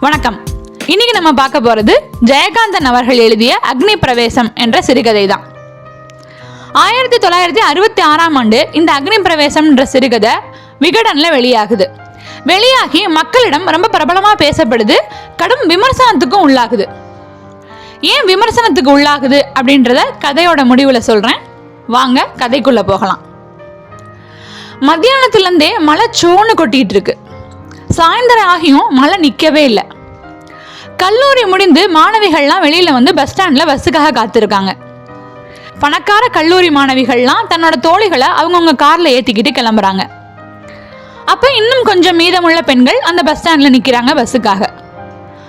வணக்கம். இன்னைக்கு நம்ம பார்க்க போறது ஜெயகாந்தன் அவர்கள் எழுதிய அக்னி பிரவேசம் என்ற சிறுகதை தான் ஆயிரத்தி தொள்ளாயிரத்தி அறுபத்தி ஆறாம் ஆண்டு இந்த அக்னி பிரவேசம் என்ற சிறுகதை விகடன்ல வெளியாகுது. வெளியாகி மக்களிடம் ரொம்ப பிரபலமா பேசப்படுது கடும் விமர்சனத்துக்கும் உள்ளாகுது. ஏன் விமர்சனத்துக்கு உள்ளாகுது அப்படின்றத கதையோட முடிவுல சொல்றேன். வாங்க கதைக்குள்ள போகலாம். மத்தியானத்துலேருந்தே மழை சோன்னு கொட்டிட்டு இருக்கு. சாயந்தரம் ஆகியும் மழை நிற்கவே இல்லை. கல்லூரி முடிந்து மாணவிகள்லாம் வெளியில வந்து பஸ் ஸ்டாண்ட்ல பஸ்ஸுக்காக காத்திருக்காங்க. பணக்கார கல்லூரி மாணவிகள்லாம் தன்னோட தோழிகளை அவங்கவுங்க கார்ல ஏத்திக்கிட்டு கிளம்புறாங்க. அப்ப இன்னும் கொஞ்சம் மீதமுள்ள பெண்கள் அந்த பஸ் ஸ்டாண்ட்ல நிக்கிறாங்க பஸ்ஸுக்காக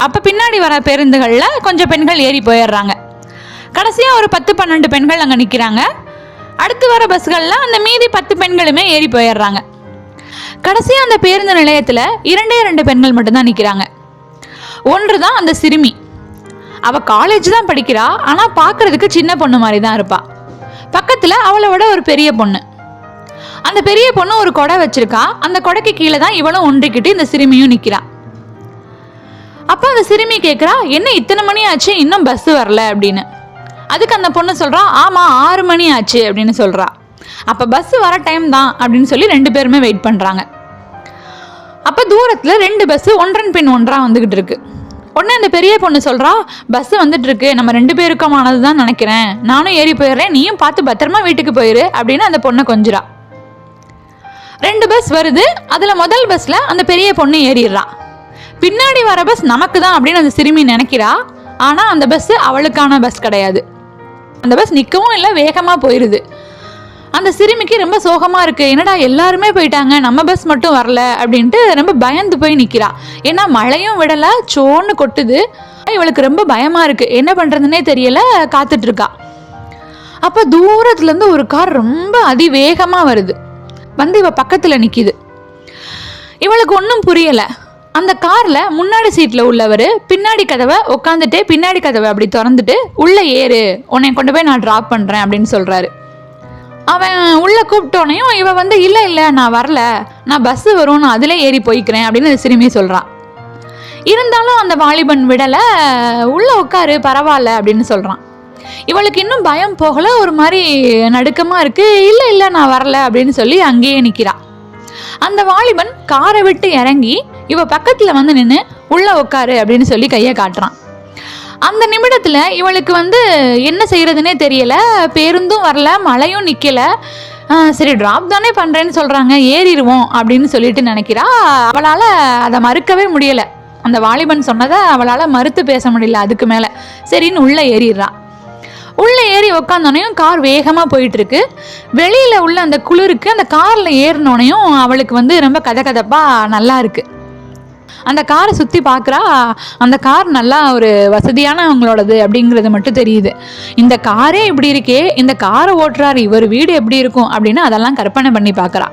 அப்ப பின்னாடி வர பேருந்துகள்ல கொஞ்சம் பெண்கள் ஏறி போயிடுறாங்க. கடைசியா ஒரு பத்து பன்னெண்டு பெண்கள் அங்க நிக்கிறாங்க. அடுத்து வர பஸ்கள்ல அந்த மீதி பத்து பெண்களுமே ஏறி போயிடுறாங்க. கடைசியாக அந்த பேருந்து நிலையத்தில் இரண்டே ரெண்டு பெண்கள் மட்டும்தான் நிற்கிறாங்க ஒன்று தான் அந்த சிறுமி. அவள் காலேஜ் தான் படிக்கிறா ஆனால் பார்க்குறதுக்கு சின்ன பொண்ணு மாதிரி தான் இருப்பா. பக்கத்தில் அவளை விட ஒரு பெரிய பொண்ணு. அந்த பெரிய பொண்ணு ஒரு கொடை வச்சிருக்கா அந்த கொடைக்கு கீழே தான் இவளும் ஒன்றிக்கிட்டு இந்த சிறுமியும் நிற்கிறா அப்போ அந்த சிறுமி கேட்குறா என்ன இத்தனை மணி ஆச்சு? இன்னும் பஸ் வரல அப்படின்னு. அதுக்கு அந்த பொண்ணு சொல்கிறா ஆமாம் ஆறு மணி ஆச்சு அப்படின்னு சொல்கிறா அப்போ பஸ் வர டைம் தான் அப்படின்னு சொல்லி ரெண்டு பேருமே வெயிட் பண்ணுறாங்க அப்போ தூரத்தில் ரெண்டு பஸ்ஸு ஒன்றன் பின் ஒன்றா வந்துக்கிட்டு இருக்கு. உடனே அந்த பெரிய பொண்ணு சொல்கிறா பஸ்ஸு வந்துட்டு இருக்கு. நம்ம ரெண்டு பேருக்குமானது தான் நினைக்கிறேன். நானும் ஏறி போயிடுறேன். நீயும் பார்த்து பத்திரமா வீட்டுக்கு போயிரு. அப்படின்னு அந்த பொண்ணை கொஞ்சிரா ரெண்டு பஸ் வருது. அதில் முதல் பஸ்ஸில் அந்த பெரிய பொண்ணு ஏறிடுறா. பின்னாடி வர பஸ் நமக்கு தான் அப்படின்னு அந்த சிறுமி நினைக்கிறா. ஆனால் அந்த பஸ்ஸு அவளுக்கான பஸ் கிடையாது. அந்த பஸ் நிற்கவும் இல்லை வேகமாக போயிடுது அந்த சிறுமிக்கு ரொம்ப சோகமா இருக்கு. என்னடா எல்லாருமே போயிட்டாங்க நம்ம பஸ் மட்டும் வரல அப்படின்ட்டு ரொம்ப பயந்து போய் நிக்கிறா. ஏன்னா மழையும் விடல சோன்னு கொட்டுது. இவளுக்கு ரொம்ப பயமா இருக்கு. என்ன பண்றதுன்னே தெரியல காத்துட்டு இருக்கா. அப்ப தூரத்துல இருந்து ஒரு கார் ரொம்ப அதிவேகமா வருது. வந்து இவ பக்கத்துல நிற்கிது இவளுக்கு ஒன்றும் புரியல. அந்த கார்ல முன்னாடி சீட்ல உள்ளவர் பின்னாடி கதவை உட்காந்துட்டு பின்னாடி கதவை அப்படி திறந்துட்டு உள்ள ஏறு. உன்னை கொண்டு போய் நான் டிராப் பண்றேன் அப்படின்னு சொல்றாரு. அவன் உள்ளே கூப்பிட்டோனையும் இவ வந்து இல்லை இல்லை நான் வரல. நான் பஸ்ஸு வரும் நான் அதிலே ஏறி போய்க்கிறேன் அப்படின்னு சிறுமி சொல்கிறான் இருந்தாலும் அந்த வாலிபன் விடலை உள்ளே உட்காரு பரவாயில்ல அப்படின்னு சொல்கிறான் இவளுக்கு இன்னும் பயம் போகலை ஒரு மாதிரி நடுக்கமாக இருக்குது இல்லை இல்லை நான் வரல அப்படின்னு சொல்லி அங்கேயே நிற்கிறான் அந்த வாலிபன் காரை விட்டு இறங்கி இவ பக்கத்தில் வந்து நின்று உள்ளே உட்காரு அப்படின்னு சொல்லி கையை காட்டுறான். அந்த நிமிடத்தில் இவளுக்கு வந்து என்ன செய்கிறதுனே தெரியலை. பேருந்தும் வரல மழையும் நிற்கலை சரி ட்ராப் தானே பண்ணுறேன்னு சொல்கிறாங்க ஏறிடுவோம் அப்படின்னு சொல்லிட்டு நினைக்கிறா. அவளால் அதை மறுக்கவே முடியலை. அந்த வாலிபன் சொன்னதை அவளால் மறுத்து பேச முடியல அதுக்கு மேலே. சரின்னு உள்ளே ஏறிடுறா. உள்ளே ஏறி உக்காந்தோனையும் கார் வேகமாக போயிட்டுருக்கு. வெளியில் உள்ள அந்த குளிருக்கு அந்த காரில் ஏறினோனையும் அவளுக்கு வந்து ரொம்ப கதகதப்பாக நல்லா இருக்குது அந்த காரை சுற்றி பார்க்குறா அந்த கார் நல்லா ஒரு வசதியான அவங்களோடது அப்படிங்கிறது மட்டும் தெரியுது. இந்த காரே இப்படி இருக்கே இந்த காரை ஓட்டுறாரு இவர் வீடு எப்படி இருக்கும் அப்படின்னு அதெல்லாம் கற்பனை பண்ணி பார்க்குறா.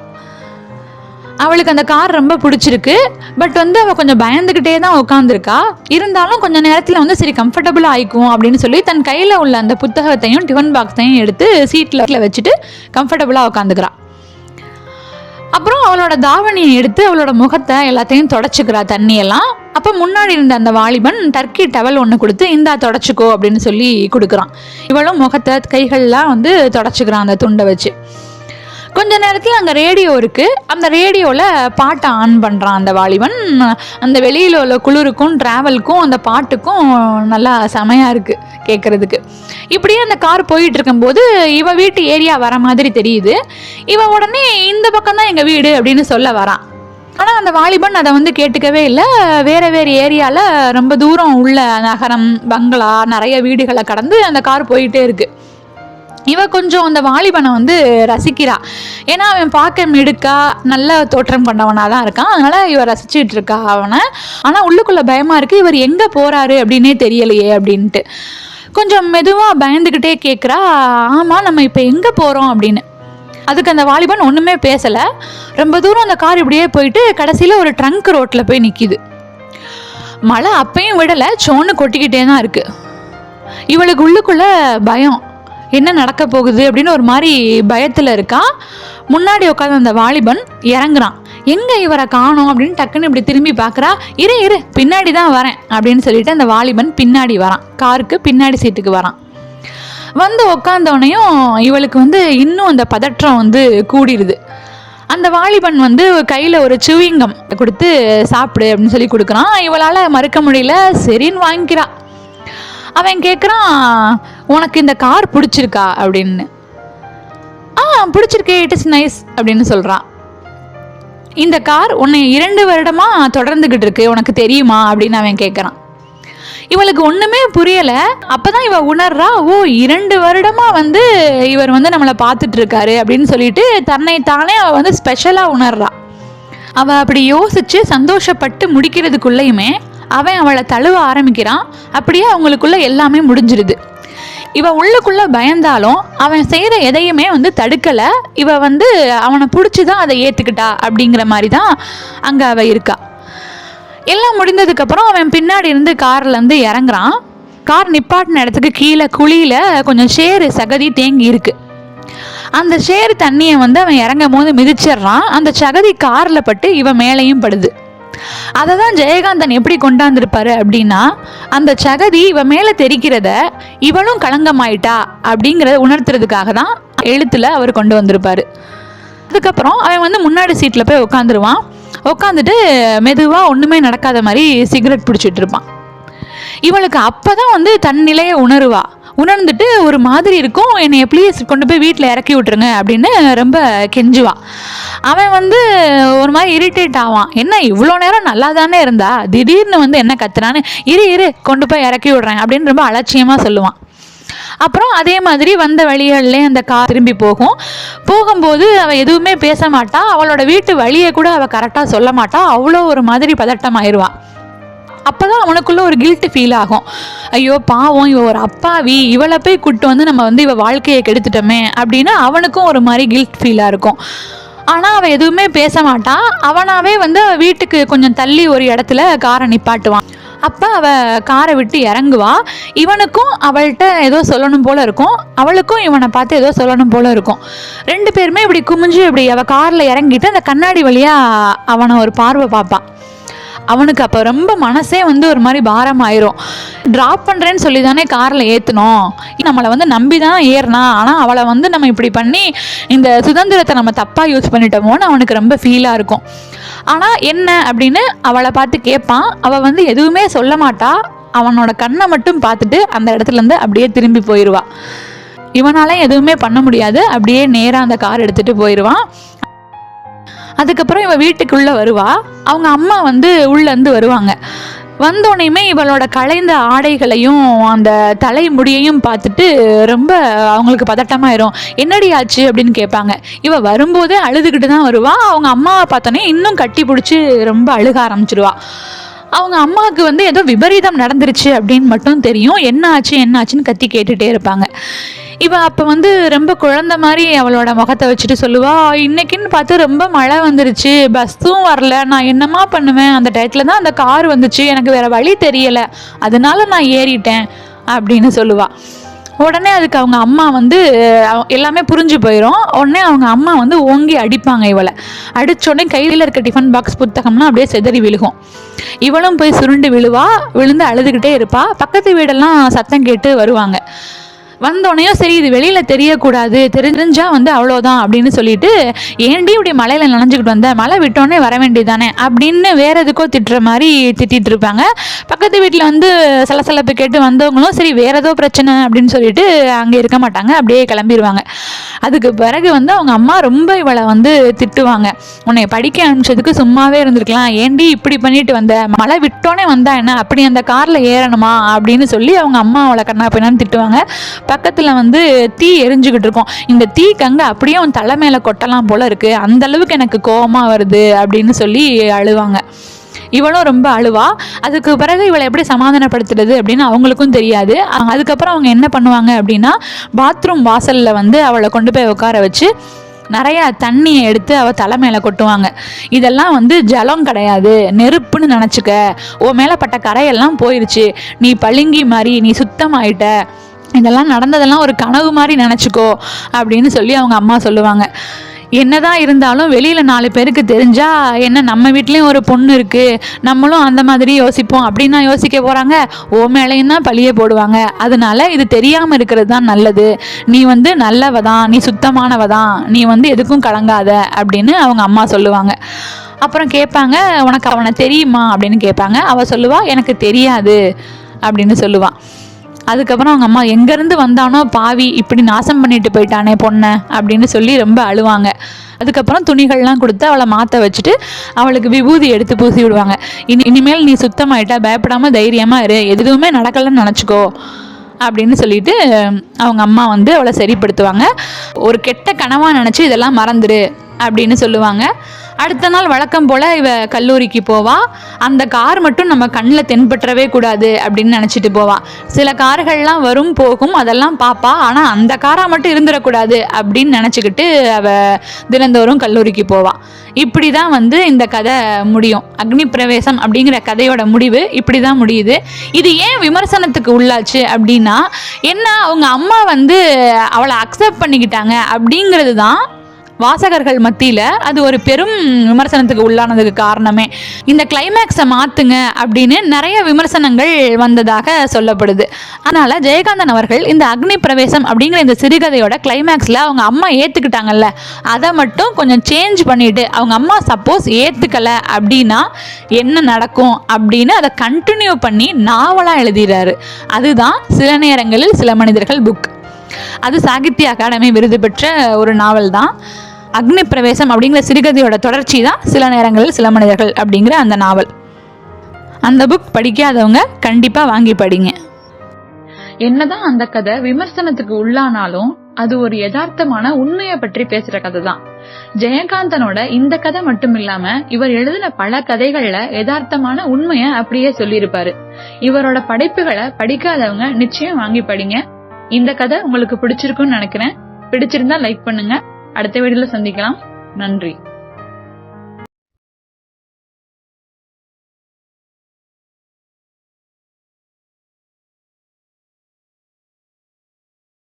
அவளுக்கு அந்த கார் ரொம்ப பிடிச்சிருக்கு. பட் வந்து அவள் கொஞ்சம் பயந்துக்கிட்டே தான் உட்காந்துருக்கா இருந்தாலும் கொஞ்ச நேரத்தில் வந்து சரி கம்ஃபர்டபுளாக ஆயிக்கும் அப்படின்னு சொல்லி தன் கையில் உள்ள அந்த புத்தகத்தையும் டிஃபன் பாக்ஸையும் எடுத்து சீட்டில் வச்சுட்டு கம்ஃபர்டபுளாக உட்காந்துக்கிறாள் அப்புறம் அவளோட தாவணியை எடுத்து அவளோட முகத்தை எல்லாத்தையும் தொடச்சிக்கிறா தண்ணியெல்லாம். அப்போ முன்னாடி இருந்த அந்த வாலிபன் டர்க்கி டவல் ஒன்று கொடுத்து இந்தா தொடச்சிக்கோ அப்படின்னு சொல்லி கொடுக்குறான். இவளும் முகத்தை கைகள்லாம் வந்து தொடச்சிக்கிறான் அந்த துண்டை வச்சு. கொஞ்ச நேரத்தில் அங்கே ரேடியோ இருக்குது அந்த ரேடியோவில் பாட்டை ஆன் பண்ணுறான் அந்த வாலிபன். அந்த வெளியில் உள்ள குளிருக்கும் ட்ராவலுக்கும் அந்த பாட்டுக்கும் நல்லா செமையாக இருக்குது கேட்குறதுக்கு இப்படியே அந்த கார் போயிட்டு இருக்கும்போது இவ வீட்டு ஏரியா வர மாதிரி தெரியுது. இவ உடனே இந்த பக்கம் தான் எங்கள் வீடு அப்படின்னு சொல்ல வரான் ஆனால் அந்த வாலிபன் அதை வந்து கேட்டுக்கவே இல்லை. வேறு வேறு ஏரியாவில் ரொம்ப தூரம் உள்ள நகரம் பங்களா நிறைய வீடுகளை கடந்து அந்த கார் போயிட்டே இருக்குது இவ கொஞ்சம் அந்த வாலிபனை வந்து ரசிக்கிறா. ஏன்னா அவன் பார்க்க மிடுக்கா நல்ல தோற்றம் கொண்டவனாக தான் இருக்கான். அதனால இவ ரசிச்சுட்டு இருக்கா அவனை. ஆனால் உள்ளுக்குள்ள பயமா இருக்கு இவர் எங்கே போறாரு அப்படின்னே தெரியலையே அப்படின்ட்டு. கொஞ்சம் மெதுவாக பயந்துக்கிட்டே கேட்குறா ஆமாம் நம்ம இப்போ எங்கே போகிறோம் அப்படின்னு. அதுக்கு அந்த வாலிபன் ஒன்றுமே பேசலை. ரொம்ப தூரம் அந்த கார் இப்படியே போயிட்டு கடைசியில் ஒரு ட்ரங்க் ரோட்டில் போய் நிற்கிது மழை அப்பையும் விடலை சோன்னு கொட்டிக்கிட்டே தான் இருக்குது இவளுக்கு உள்ளுக்குள்ள பயம். என்ன நடக்க போகுது அப்படின்னு ஒரு மாதிரி பயத்தில் இருக்கா? முன்னாடி உட்காந்து அந்த வாலிபன் இறங்குறான். எங்கே இவரை காணோம் அப்படின்னு டக்குன்னு இப்படி திரும்பி பார்க்குறா? இரு இரு பின்னாடி தான் வரேன் அப்படின்னு சொல்லிட்டு அந்த வாலிபன் பின்னாடி வரான். காருக்கு பின்னாடி சீட்டுக்கு வரான். வந்து உக்காந்தோடனையும் இவளுக்கு வந்து இன்னும் அந்த பதற்றம் வந்து கூடிடுது. அந்த வாலிபன் வந்து கையில் ஒரு சுவிங்கம் கொடுத்து சாப்பிடு அப்படின்னு சொல்லி கொடுக்குறான். இவளால் மறுக்க முடியல. சரின்னு வாங்கிக்கிறான் அவன் கேட்குறான் உனக்கு இந்த கார் பிடிச்சிருக்கா? அப்படின்னு. ஆ பிடிச்சிருக்கு இட் இஸ் நைஸ் அப்படின்னு சொல்கிறான் இந்த கார் உன்னை இரண்டு வருடமாக தொடர்ந்துக்கிட்டு இருக்கு உனக்கு தெரியுமா? அப்படின்னு அவன் கேட்குறான் இவளுக்கு ஒன்றுமே புரியலை. அப்போ தான் இவள் உணர்றா ஓ இரண்டு வருடமாக வந்து இவர் வந்து நம்மளை பார்த்துட்டு இருக்காரு அப்படின்னு சொல்லிட்டு தன்னை தானே அவள் வந்து ஸ்பெஷலாக உணர்றா. அவள் அப்படி யோசித்து சந்தோஷப்பட்டு முடிக்கிறதுக்குள்ளேயுமே அவன் அவளை தழுவ ஆரம்பிக்கிறான். அப்படியே அவங்களுக்குள்ள எல்லாமே முடிஞ்சிருது. இவ உள்ளுக்குள்ள பயந்தாலும் அவன் செய்கிற எதையுமே வந்து தடுக்கலை. இவ வந்து அவனை பிடிச்சி தான் அதை ஏற்றுக்கிட்டா அப்படிங்கிற மாதிரி தான் அங்கே அவள் இருக்கா. எல்லாம் முடிந்ததுக்கப்புறம் அவன் பின்னாடி இருந்து கார்லேருந்து இறங்குறான். கார் நிப்பாட்டின இடத்துக்கு கீழே குழியில் கொஞ்சம் ஷேரு சகதி தேங்கி இருக்கு. அந்த ஷேரு தண்ணியை வந்து அவன் இறங்கும் போது மிதிச்சிடுறான். அந்த சகதி காரில் பட்டு இவன் மேலேயும் படுது. அதை தான் ஜெயகாந்தன் எப்படி கொண்டாந்துருப்பாரு அப்படின்னா அந்த சகதி இவன் மேலே தெரிக்கிறத இவளும் களங்கமாயிட்டா அப்படிங்கிறத உணர்த்துறதுக்காக தான் எழுத்தில் அவர் கொண்டு வந்திருப்பாரு. அதுக்கப்புறம் அவன் வந்து முன்னாடி சீட்டில் போய் உட்காந்துருவான் உட்காந்துட்டு மெதுவாக ஒன்றுமே நடக்காத மாதிரி சிகரெட் பிடிச்சிட்டு இருப்பான். இவளுக்கு அப்போ தான் வந்து தன் நிலையை உணருவா. உணர்ந்துட்டு ஒரு மாதிரி இருக்கும். என்னை ப்ளீஸ் கொண்டு போய் வீட்டில் இறக்கி விட்ருங்க அப்படின்னு ரொம்ப கெஞ்சுவான் அவன் வந்து ஒரு மாதிரி இரிட்டேட் ஆவான். என்ன இவ்வளோ நேரம் நல்லா தானே இருந்தா? திடீர்னு வந்து என்ன கத்துறான்னு இரு இரு கொண்டு போய் இறக்கி விடுறேன் அப்படின்னு ரொம்ப அலட்சியமாக சொல்லுவான். அப்புறம் அதே மாதிரி வந்த வழிகள்லேயே அந்த கார் திரும்பி போகும். போகும்போது அவள் எதுவுமே பேச மாட்டா. அவளோட வீட்டு வழியை கூட அவள் கரெக்டாக சொல்ல மாட்டா. அவ்வளோ ஒரு மாதிரி பதட்டம் ஆயிடுவாள் அப்போ தான் அவனுக்குள்ள ஒரு கில்ட்டு ஃபீல் ஆகும். ஐயோ பாவம் இவ ஒரு அப்பாவி இவளை போய் கூட்டு வந்து நம்ம வந்து இவ வாழ்க்கையை கெடுத்துட்டோமே அப்படின்னு அவனுக்கும் ஒரு மாதிரி கில்ட் ஃபீலாக இருக்கும். ஆனால் அவள் எதுவுமே பேச மாட்டான் அவனாவே வந்து வீட்டுக்கு கொஞ்சம் தள்ளி ஒரு இடத்துல காரை நிப்பாட்டுவான். அப்போ அவள் காரை விட்டு இறங்குவா. இவனுக்கும் அவள்கிட்ட ஏதோ சொல்லணும் போல இருக்கும். அவளுக்கும் இவனை பார்த்து ஏதோ சொல்லணும் போல இருக்கும். ரெண்டு பேருமே இப்படி குமிஞ்சு இப்படி அவள் காரில் இறங்கிட்டு அந்த கண்ணாடி வழியாக அவனை ஒரு பார்வை பார்ப்பான் அவனுக்கு அப்போ ரொம்ப மனசே வந்து ஒரு மாதிரி பாரம் ஆயிரும் ட்ராப் பண்ணுறேன்னு சொல்லி தானே காரில் ஏற்றணும் நம்மளை வந்து நம்பி தான் ஏறினா ஆனால் அவளை வந்து நம்ம இப்படி பண்ணி இந்த சுதந்திரத்தை நம்ம தப்பாக யூஸ் பண்ணிட்டோமோன்னு அவனுக்கு ரொம்ப ஃபீலாக இருக்கும். ஆனால் என்ன அப்படின்னு அவளை பார்த்து கேட்பான் அவள் வந்து எதுவுமே சொல்ல மாட்டா. அவனோட கண்ணை மட்டும் பார்த்துட்டு அந்த இடத்துலேருந்து அப்படியே திரும்பி போயிடுவாள் இவனால எதுவுமே பண்ண முடியாது. அப்படியே நேராக அந்த கார் எடுத்துகிட்டு போயிடுவான் அதுக்கப்புறம் இவள் வீட்டுக்குள்ளே வருவா. அவங்க அம்மா வந்து உள்ளேருந்து வருவாங்க. வந்தோடனையுமே இவளோட கலைந்த ஆடைகளையும் அந்த தலைமுடியையும் பார்த்துட்டு ரொம்ப அவங்களுக்கு பதட்டமாயிரும். என்னடி ஆச்சு? அப்படின்னு கேட்பாங்க. இவ வரும்போதே அழுதுகிட்டு தான் வருவா. அவங்க அம்மாவை பார்த்தோன்னே இன்னும் கட்டி பிடிச்சி ரொம்ப அழுக ஆரம்பிச்சிருவா. அவங்க அம்மாவுக்கு வந்து ஏதோ விபரீதம் நடந்துருச்சு அப்படின்னு மட்டும் தெரியும். என்ன ஆச்சு? என்ன ஆச்சுன்னு கத்தி கேட்டுகிட்டே இருப்பாங்க. இவள் அப்போ வந்து ரொம்ப குழந்த மாதிரி அவளோட முகத்தை வச்சுட்டு சொல்லுவா இன்னைக்குன்னு பார்த்து ரொம்ப மழை வந்துருச்சு பஸ்ஸும் வரல நான் என்னம்மா பண்ணுவேன்? அந்த டயத்தில் தான் அந்த கார் வந்துச்சு எனக்கு வேறு வழி தெரியலை அதனால நான் ஏறிட்டேன் அப்படின்னு சொல்லுவாள் உடனே அதுக்கு அவங்க அம்மா வந்து எல்லாமே புரிஞ்சு போயிடும் உடனே அவங்க அம்மா வந்து ஓங்கி அடிப்பாங்க இவளை. அடித்தோடனே கையில் இருக்க டிஃபன் பாக்ஸ் புத்தகம்லாம் அப்படியே செதறி விழுகும். இவளும் போய் சுருண்டு விழுவா விழுந்து அழுதுகிட்டே இருப்பா. பக்கத்து வீடெல்லாம் சத்தம் கேட்டு வருவாங்க. வந்தோடனையும் சரி இது வெளியில் தெரியக்கூடாது தெரிஞ்சால் வந்து அவ்வளோதான் அப்படின்னு சொல்லிட்டு ஏன்டி இப்படி மலையில் நனைஞ்சிக்கிட்டு வந்த? மழை விட்டோன்னே வர வேண்டியதானே அப்படின்னு வேற எதுக்கோ திட்டுற மாதிரி திட்டிட்டு இருப்பாங்க. பக்கத்து வீட்டில் வந்து சலசலப்பு கேட்டு வந்தவங்களும் சரி வேற ஏதோ பிரச்சனை அப்படின்னு சொல்லிட்டு அங்கே இருக்க மாட்டாங்க. அப்படியே கிளம்பிடுவாங்க அதுக்கு பிறகு வந்து அவங்க அம்மா ரொம்ப இவளை வந்து திட்டுவாங்க. உன்னை படிக்க அனுப்பிச்சதுக்கு சும்மாவே இருந்திருக்கலாம். ஏன்டி இப்படி பண்ணிட்டு வந்த? மழை விட்டோன்னே வந்தா என்ன? அப்படி அந்த காரில் ஏறணுமா? அப்படின்னு சொல்லி அவங்க அம்மா அவளை கண்ணா பின்னான்னு திட்டுவாங்க. பக்கத்தில் வந்து தீ எரிஞ்சுக்கிட்டு இருக்கும். இந்த தீ கங்கை அப்படியே அவன் தலை மேலே கொட்டலாம் போல இருக்கு. அந்த அளவுக்கு எனக்கு கோவமாக வருது அப்படின்னு சொல்லி அழுவாங்க. இவளும் ரொம்ப அழுவா. அதுக்கு பிறகு இவளை எப்படி சமாதானப்படுத்துறது அப்படின்னு அவங்களுக்கும் தெரியாது. அதுக்கப்புறம் அவங்க என்ன பண்ணுவாங்க அப்படின்னா பாத்ரூம் வாசலில் வந்து அவளை கொண்டு போய் உட்கார வச்சு நிறைய தண்ணியை எடுத்து அவள் தலை மேலே கொட்டுவாங்க. இதெல்லாம் வந்து ஜலம் கிடையாது. நெருப்புன்னு நினச்சிக்க. உன் மேலே பட்ட கரையெல்லாம் போயிடுச்சு நீ பளிங்கி மாதிரி நீ சுத்தமாயிட்ட. இதெல்லாம் நடந்ததெல்லாம் ஒரு கனவு மாதிரி நினச்சிக்கோ அப்படின்னு சொல்லி அவங்க அம்மா சொல்லுவாங்க. என்னதான் இருந்தாலும் வெளியில் நாலு பேருக்கு தெரிஞ்சால் என்ன நம்ம வீட்லேயும் ஒரு பொண்ணு இருக்குது நம்மளும் அந்த மாதிரி யோசிப்போம் அப்படின்னு நான் யோசிக்க போகிறாங்க ஓ மேலேயும் தான் பழியே போடுவாங்க. அதனால இது தெரியாமல் இருக்கிறது தான் நல்லது. நீ வந்து நல்லவ தான் நீ சுத்தமானவ தான் நீ வந்து எதுக்கும் கலங்காத அப்படின்னு அவங்க அம்மா சொல்லுவாங்க. அப்புறம் கேட்பாங்க உனக்கு அவனை தெரியுமா? அப்படின்னு கேட்பாங்க. அவள் சொல்லுவாள் எனக்கு தெரியாது. அப்படின்னு சொல்லுவான் அதுக்கப்புறம் அவங்க அம்மா எங்கேருந்து வந்தானோ பாவி இப்படி நாசம் பண்ணிட்டு போயிட்டானே பொண்ணை அப்படின்னு சொல்லி ரொம்ப அழுவாங்க. அதுக்கப்புறம் துணிகள்லாம் கொடுத்து அவளை மாற்ற வச்சுட்டு அவளுக்கு விபூதி எடுத்து பூசி விடுவாங்க. இனி இனிமேல் நீ சுத்தமாயிட்டா பயப்படாமல் தைரியமாக இரு. எதுவுமே நடக்கலைன்னு நினச்சிக்கோ அப்படின்னு சொல்லிட்டு அவங்க அம்மா வந்து அவளை சரிப்படுத்துவாங்க. ஒரு கெட்ட கனவாக நினச்சி இதெல்லாம் மறந்துடு அப்படின்னு சொல்லுவாங்க. அடுத்த நாள் வழக்கம் போல் இவ கல்லூரிக்கு போவா. அந்த கார் மட்டும் நம்ம கண்ணில் தென்பற்றவே கூடாது அப்படின்னு நினச்சிட்டு போவா. சில கார்கள்லாம் வரும் போகும் அதெல்லாம் பார்ப்பா ஆனால் அந்த காராக மட்டும் இருந்துடக்கூடாது அப்படின்னு நினச்சிக்கிட்டு அவ தினந்தோறும் கல்லூரிக்கு போவா. இப்படி தான் வந்து இந்த கதை முடியும். அக்னி பிரவேசம் அப்படிங்கிற கதையோட முடிவு இப்படி தான் முடியுது. இது ஏன் விமர்சனத்துக்கு உள்ளாச்சு அப்படின்னா என்ன அவங்க அம்மா வந்து அவளை அக்செப்ட் பண்ணிக்கிட்டாங்க அப்படிங்கிறது தான் வாசகர்கள் மத்தியில் அது ஒரு பெரும் விமர்சனத்துக்கு உள்ளானதுக்கு காரணமே. இந்த கிளைமேக்ஸை மாற்றுங்க அப்படின்னு நிறைய விமர்சனங்கள் வந்ததாக சொல்லப்படுது. அதனால் ஜெயகாந்தன் அவர்கள் இந்த அக்னி பிரவேசம் அப்படிங்கிற இந்த சிறுகதையோட கிளைமேக்ஸில் அவங்க அம்மா ஏற்றுக்கிட்டாங்கல்ல அதை மட்டும் கொஞ்சம் சேஞ்ச் பண்ணிட்டு அவங்க அம்மா சப்போஸ் ஏற்றுக்கலை அப்படின்னா என்ன நடக்கும் அப்படின்னு அதை கண்டினியூ பண்ணி நாவலாக எழுதிடுறாரு அதுதான் சில நேரங்களில் சில மனிதர்கள் புக் அது சாகித்ய அகாடமி விருது பெற்ற ஒரு நாவல் தான். அக்னி பிரவேசம் அப்படிங்கிற சிறுகதையோட தொடர்ச்சி தான் சில நேரங்களில் சில மனிதர்கள் அப்படிங்கிற அந்த நாவல். அந்த புக் படிக்காதவங்க கண்டிப்பாக வாங்கி படிங்க. என்னதான் அந்த கதை விமர்சனத்துக்கு உள்ளானாலும் அது ஒரு யதார்த்தமான உண்மையை பற்றி பேசுற கதை தான் ஜெயகாந்தனோட இந்த கதை மட்டும் இல்லாம இவர் எழுதின பல கதைகள்ல யதார்த்தமான உண்மையை அப்படியே சொல்லியிருப்பாரு. இவரோட படைப்புகளை படிக்காதவங்க நிச்சயம் வாங்கி படிங்க. இந்த கதை உங்களுக்கு பிடிச்சிருக்குன்னு நினைக்கிறேன். பிடிச்சிருந்தா லைக் பண்ணுங்க. அடுத்த வீடியோல சந்திக்கலாம். நன்றி.